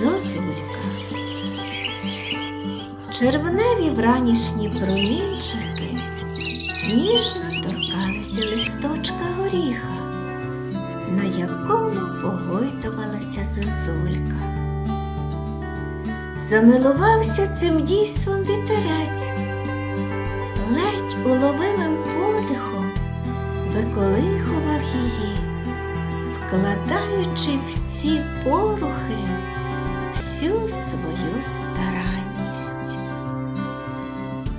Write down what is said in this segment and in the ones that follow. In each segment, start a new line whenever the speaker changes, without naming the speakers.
Зозулька. Червневі вранішні промінчики ніжно торкалися листочка горіха, на якому погойдувалася зозулька. Замилувався цим дійством вітерець, ледь уловимим подихом виколихував її, вкладаючи в ці порухи всю свою старанність.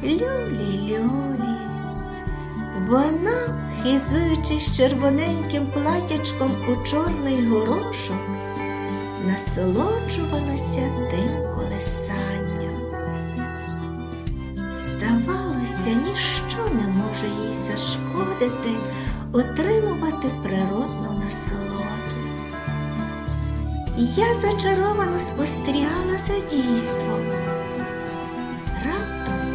Люлі-люлі, вона, хизуючись червоненьким платячком у чорний горошок, насолоджувалася тим колесанням. Здавалося, ніщо не може їй зашкодити отримувати Я зачаровано спостерігала за дійством. Раптом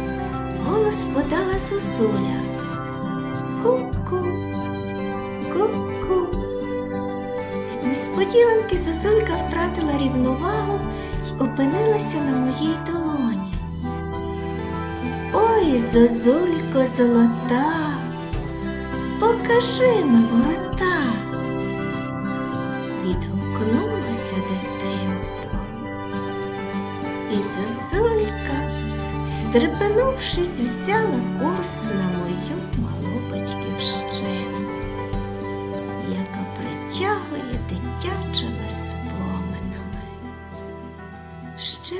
голос подала Зозуля. Ку-ку, ку-ку. Від несподіванки Зозулька втратила рівновагу й опинилася на моїй долоні. Ой, Зозулько золота, покажи на ворота. дитинства. І зозулька, стрепенувшись, взяла курс на мою малу батьківщину, яка притягує дитячими споминами. Ще